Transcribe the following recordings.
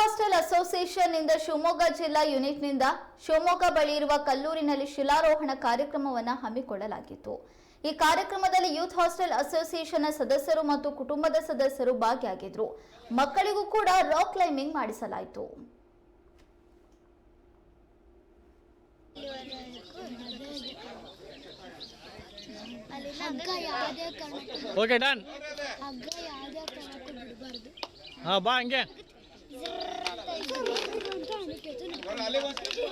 Hostel ಅಸೋಸಿಯೇಷನ್ನಿಂದ Shivamogga ಜಿಲ್ಲಾ ಯೂನಿಟ್ನಿಂದ ಶಿವಮೊಗ್ಗ ಬಳಿ ಇರುವ ಕಲ್ಲೂರಿನಲ್ಲಿ ಶಿಲಾರೋಹಣ ಕಾರ್ಯಕ್ರಮವನ್ನು ಹಮ್ಮಿಕೊಳ್ಳಲಾಗಿತ್ತು. ಈ ಕಾರ್ಯಕ್ರಮದಲ್ಲಿ ಯೂತ್ ಹಾಸ್ಟೆಲ್ ಅಸೋಸಿಯೇಷನ್ ಸದಸ್ಯರು ಮತ್ತು ಕುಟುಂಬದ ಸದಸ್ಯರು ಭಾಗಿಯಾಗಿದ್ರು. ಮಕ್ಕಳಿಗೂ ಕೂಡ ರಾಕ್ ಕ್ಲೈಂಬಿಂಗ್ ಮಾಡಿಸಲಾಯಿತು. ಹಗ್ಗ ಯಾವುದೇ ಕಾರಣಕ್ಕೂ ಬಿಡಬಾರ್ದು ಹಾಂ ಬಾ ಹಂಗೆ ಬೇಗ ಹೋಗ್ಬಿಟ್ರೆ ಹಾಂ ಓಕೆ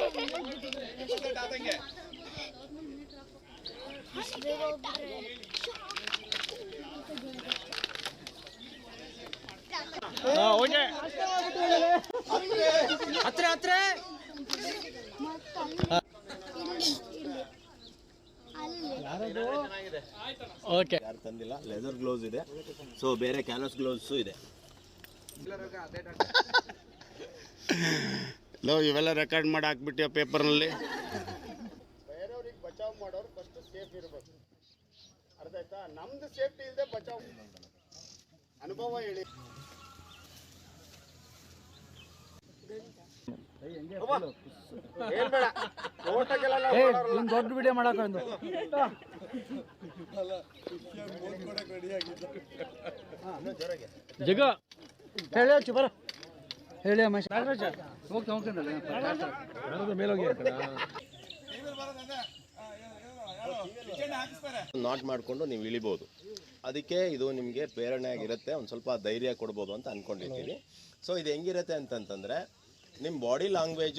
ಹತ್ರ ಹತ್ರ ಓಕೆ ಯಾರು ತಂದಿಲ್ಲ? ಲೆದರ್ ಗ್ಲೌಸ್ ಇದೆ. ಸೊ ಬೇರೆ ಕ್ಯಾನ್ವಸ್ ಗ್ಲೌಸು ಇದೆ. ಲೋ ಇವೆಲ್ಲ ರೆಕಾರ್ಡ್ ಮಾಡಿ ಹಾಕ್ಬಿಟ್ಟಿಯ ಪೇಪರ್ನಲ್ಲಿ ಬೇರೆಯವ್ರಿಗೆ ಬಚಾವ್ ಮಾಡೋರು ಫಸ್ಟ್ ಸೇಫ್ ಇರಬೇಕು. ಅರ್ಥ ಆಯ್ತಾ? ನಮ್ದು ಸೇಫ್ಟಿ ಇಲ್ಲದೆ ಬಚಾವ್ ಅನುಭವ ಹೇಳಿ. ದೊಡ್ಡ ವಿಡಿಯೋ ಮಾಡಕ್ಕೆ ಒಂದು ಜಗ ಹೇಳಿ ಬರ ಹೇಳಿ ಅಮ್ಮ. ಹೋಗ್ತಾ ಹೋಗ್ತಾನೆ ಮೇಲೋಗಿ ನಾಟ್ ಮಾಡಿಕೊಂಡು ನೀವು ಇಳಿಬೋದು. ಅದಕ್ಕೆ ಇದು ನಿಮಗೆ ಪ್ರೇರಣೆ ಆಗಿರುತ್ತೆ ಒಂದು ಸ್ವಲ್ಪ ಧೈರ್ಯ ಕೊಡ್ಬೋದು ಅಂತ ಅನ್ಕೊಂಡಿದ್ದೀನಿ ಸೊ ಇದು ಹೆಂಗಿರುತ್ತೆ ಅಂತಂತಂದರೆ ನಿಮ್ಮ body language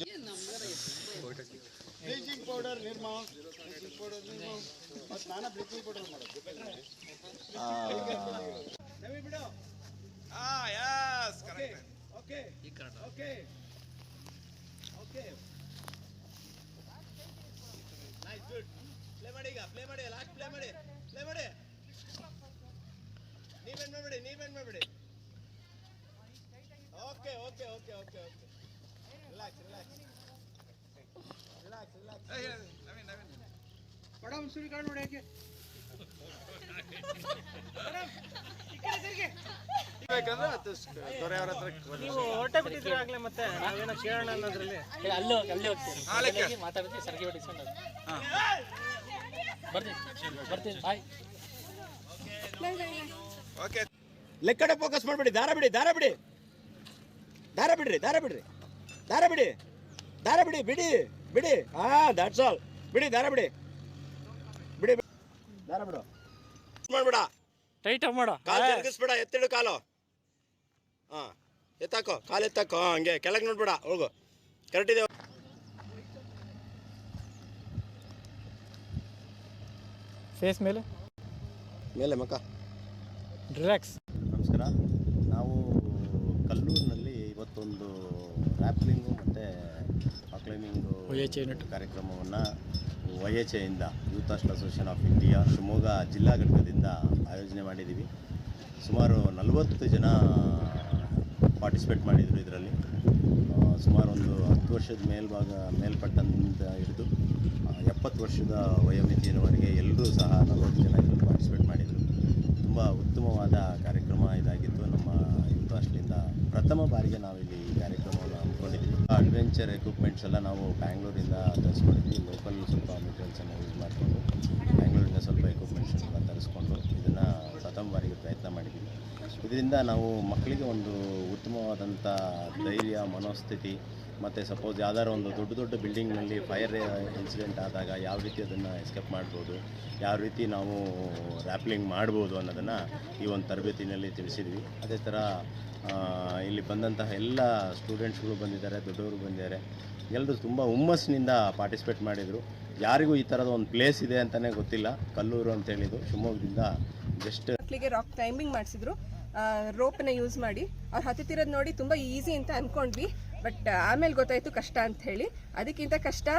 bleaching powder Nirma bleaching powder Nirma ಮತ್ತು ನಾನೇ ಬ್ಲೀಚಿಂಗ್ ಪೌಡರ್ ಮಾಡೋದು. ಪ್ಲೇ ಮಾಡಿ ಈಗ ಪ್ಲೇ ಮಾಡಿ ಲಾಸ್ಟ್ ಪ್ಲೇ ಮಾಡಿ. ಪ್ಲೇ ಮಾಡಿ. ನೀವೇನು ಮಾಡಬೇಡಿ ನೀವೇನು ಮಾಡಬೇಡಿ. Okay okay okay okay okay relax relax relax relax ನೀವು ಹೊಟ್ಟೆ ಬಿಟ್ಟಿದ್ರೆ ಆಗ್ಲೇ ಮತ್ತೆ ನಾವೇನೋ ಕೇಳೋಣ ಅನ್ನೋದ್ರಲ್ಲಿ? ಅಲ್ಲೋ ಅಲ್ಲಿ ಹೋಗ್ತೀವಿ. ಮಾತಾಡ್ತೀವಿ ಸರ್ಗಿ ಹೊಡಿಸ್ಕೊಂಡು ಬರ್ತೀನಿ ಬರ್ತೀನಿ ಬಾಯ್. ಲೆಕ್ಕಡೆ ಫೋಕಸ್ ಮಾಡ್ಬಿಡಿ ದಾರ ಬಿಡಿ ದಾರ ಬಿಡಿ. ದಾರ ಬಿಡ್ರಿ ದಾರ ಬಿಡ್ರಿ. ದಾರ ಬಿಡಿ ದಾರ ಬಿಡಿ ಬಿಡಿ ಬಿಡಿ. ಹಾ ದಟ್ಸ್ ಆಲ್ ಬಿಡಿ ದಾರ ಬಿಡಿ. ಬಿಡಿ ಬಿಡಿ. ದಾರ ಬಿಡು. ಮಾಡ್ಬೇಡ ಟೈಟ್ ಮಾಡೋ. ಕಾಲು ಜರುಗಿಸ್ಬೇಡ ಎತ್ತಿಡು ಕಾಲು. ಹಾ ಎತ್ತಾಕೋ ಕಾಲು ಎತ್ತಾಕೋ ಹಾ, ಹಂಗೆ ಕೆಳಗೆ ನೋಡ್ಬೇಡ ಹೋಗು. ಕರೆಕ್ಟ್ ಇದೆ. ಫೇಸ್ ಮೇಲೆ? ಮೇಲೆ ಮಕ್ಕ. ರಿಲ್ಯಾಕ್ಸ್ ನಮಸ್ಕಾರ. ನಾವು ಕಲ್ಲೂರಿನಲ್ಲಿ ಇವತ್ತೊಂದು ರ್ಯಾಪ್ಲಿಂಗು ಮತ್ತು ಯೂನಿಟ್. ಕಾರ್ಯಕ್ರಮವನ್ನು Y H ಎಯಿಂದ youth hostel association of India Shivamogga ಜಿಲ್ಲಾ ಘಟಕದಿಂದ ಆಯೋಜನೆ ಮಾಡಿದ್ದೀವಿ. ಸುಮಾರು ನಲವತ್ತು ಜನ ಪಾರ್ಟಿಸಿಪೇಟ್ ಮಾಡಿದರು ಇದರಲ್ಲಿ. ಸುಮಾರು ಒಂದು ಹತ್ತು ವರ್ಷದ ಮೇಲ್ಭಾಗ, ಮೇಲ್ಪಟ್ಟಂತ ಹಿಡಿದು ಎಪ್ಪತ್ತು ವರ್ಷದ ವಯೋಮಿತಿಯವರೆಗೆ ಎಲ್ಲರೂ ಸಹ ನಲವತ್ತು ಜನ ಇದರಲ್ಲಿ ಪಾರ್ಟಿಸಿಪೇಟ್ ಮಾಡಿದರು. ತುಂಬ ಉತ್ತಮವಾದ ಕಾರ್ಯಕ್ರಮ ಇದಾಗಿತ್ತು. ನಮ್ಮ ಯೂತ್ ಹಾಸ್ಟ್ಲಿಂದ ಪ್ರಥಮ ಬಾರಿಗೆ ನಾವಿಲ್ಲಿ ಈ ಕಾರ್ಯಕ್ರಮವನ್ನು ಹಮ್ಮಿಕೊಂಡಿದ್ವಿ ಅಡ್ವೆಂಚರ್ ಎಕ್ವಿಪ್ಮೆಂಟ್ಸ್ ಎಲ್ಲ ನಾವು ಬ್ಯಾಂಗ್ಳೂರಿಂದ ತರಿಸ್ಕೊಂಡಿದ್ವಿ. ಲೋಕಲ್ ಸ್ವಲ್ಪ ಮೆಟೀರಿಯಲ್ಸನ್ನು ಯೂಸ್ ಮಾಡಿಕೊಂಡು, ಬ್ಯಾಂಗ್ಳೂರಿಂದ ಸ್ವಲ್ಪ ಎಕ್ವಿಪ್ಮೆಂಟ್ಸ್ ಎಲ್ಲ ತರಿಸ್ಕೊಂಡು ಇದನ್ನು ಪ್ರಥಮ ಬಾರಿಗೆ ಪ್ರಯತ್ನ ಮಾಡಿದ್ವಿ ಇದರಿಂದ ನಾವು ಮಕ್ಕಳಿಗೆ ಒಂದು ಉತ್ತಮವಾದಂಥ ಧೈರ್ಯ, ಮನೋಸ್ಥಿತಿ ಮತ್ತು ಸಪೋಸ್ ಯಾವ್ದಾದ್ರು ಒಂದು ದೊಡ್ಡ ದೊಡ್ಡ ಬಿಲ್ಡಿಂಗ್ನಲ್ಲಿ ಫೈರ್ ಇನ್ಸಿಡೆಂಟ್ ಆದಾಗ ಯಾವ ರೀತಿ ಅದನ್ನು ಎಸ್ಕೇಪ್ ಮಾಡ್ಬೋದು, ಯಾವ ರೀತಿ ನಾವು ರ್ಯಾಪ್ಲಿಂಗ್ ಮಾಡ್ಬೋದು ಅನ್ನೋದನ್ನು ಈ ಒಂದು ತರಬೇತಿನಲ್ಲಿ ತಿಳಿಸಿದ್ವಿ. ಅದೇ ಥರ ಇಲ್ಲಿ ಬಂದಂತಹ ಎಲ್ಲ ಸ್ಟೂಡೆಂಟ್ಸ್ಗಳು ಬಂದಿದ್ದಾರೆ, ದೊಡ್ಡವರು ಬಂದಿದ್ದಾರೆ. ಎಲ್ಲರೂ ತುಂಬ ಹುಮ್ಮಸ್ಸಿನಿಂದ ಪಾರ್ಟಿಸಿಪೇಟ್ ಮಾಡಿದರು. ಯಾರಿಗೂ ಈ ಥರದ ಒಂದು ಪ್ಲೇಸ್ ಇದೆ ಅಂತಲೇ ಗೊತ್ತಿಲ್ಲ. ಕಲ್ಲೂರು ಅಂತೇಳಿದ್ದು ಶಿವಮೊಗ್ಗದಿಂದ ಜಸ್ಟ್ ಮಕ್ಕಳಿಗೆ ರಾಕ್ ಕ್ಲೈಂಬಿಂಗ್ ಮಾಡಿಸಿದ್ರು. ರೋಪ್ನ ಯೂಸ್ ಮಾಡಿ. ಅವ್ರು ಹತ್ತುತ್ತಿರೋದು ನೋಡಿ ತುಂಬಾ ಈಸಿ ಅಂತ ಅನ್ಕೊಂಡ್ವಿ. ಬಟ್ ಆಮೇಲೆ ಗೊತ್ತಾಯ್ತು ಕಷ್ಟ ಅಂತ ಹೇಳಿ. ಅದಕ್ಕಿಂತ ಕಷ್ಟ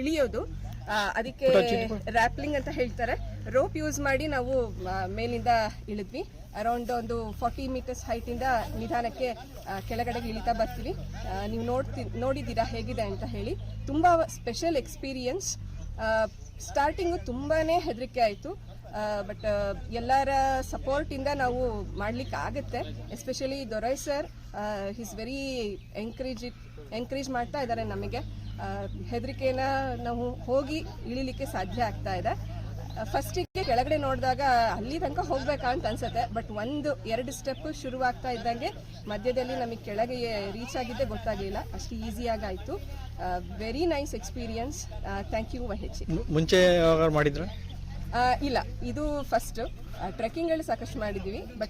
ಇಳಿಯೋದು. ಅದಕ್ಕೆ ರ್ಯಾಪ್ಲಿಂಗ್ ಅಂತ ಹೇಳ್ತಾರೆ. ರೋಪ್ ಯೂಸ್ ಮಾಡಿ ನಾವು ಮೇಲಿಂದ ಇಳಿದ್ವಿ. ಅರೌಂಡ್ ಒಂದು ಫಾರ್ಟಿ ಮೀಟರ್ಸ್ ಹೈಟಿಂದ ನಿಧಾನಕ್ಕೆ ಕೆಳಗಡೆಗೆ ಇಳಿತಾ ಬರ್ತೀವಿ. ನೀವು ನೋಡ್ತಿ ನೋಡಿದ್ದೀರಾ ಹೇಗಿದೆ ಅಂತ ಹೇಳಿ. ತುಂಬಾ ಸ್ಪೆಷಲ್ ಎಕ್ಸ್ಪೀರಿಯನ್ಸ್ ಸ್ಟಾರ್ಟಿಂಗು ತುಂಬಾನೇ ಹೆದರಿಕೆ ಆಯಿತು. ಬಟ್ ಎಲ್ಲರ ಸಪೋರ್ಟಿಂದ ನಾವು ಮಾಡ್ಲಿಕ್ಕೆ ಆಗುತ್ತೆ. Especially Dorai sir his very encourage encourage ಮಾಡ್ತಾ ಇದ್ದಾರೆ ನಮಗೆ. ಹೆದರಿಕೆನ ನಾವು ಹೋಗಿ ಇಳಿಲಿಕ್ಕೆ ಸಾಧ್ಯ ಆಗ್ತಾ ಇದೆ. ಫಸ್ಟಿಗೆ ಕೆಳಗಡೆ ನೋಡಿದಾಗ ಅಲ್ಲಿ ತನಕ ಹೋಗ್ಬೇಕಾ ಅಂತ ಅನ್ಸುತ್ತೆ. ಬಟ್ ಒಂದು, ಎರಡು ಸ್ಟೆಪ್ ಶುರುವಾಗ್ತಾ ಇದ್ದಂಗೆ ಮಧ್ಯದಲ್ಲಿ ನಮಗೆ ಕೆಳಗೆ ರೀಚ್ ಆಗಿದ್ದೆ ಗೊತ್ತಾಗಲಿಲ್ಲ. ಅಷ್ಟು ಈಸಿಯಾಗಿ ಆಯಿತು. Very nice experience thank you Mahesh ಮುಂಚೆ ಮಾಡಿದ್ರ? ಇಲ್ಲ ಇದು ಫಸ್ಟ್ ಟ್ರೆಕ್ಕಿಂಗ್ಗಳು ಸಾಕಷ್ಟು ಮಾಡಿದ್ದೀವಿ ಬಟ್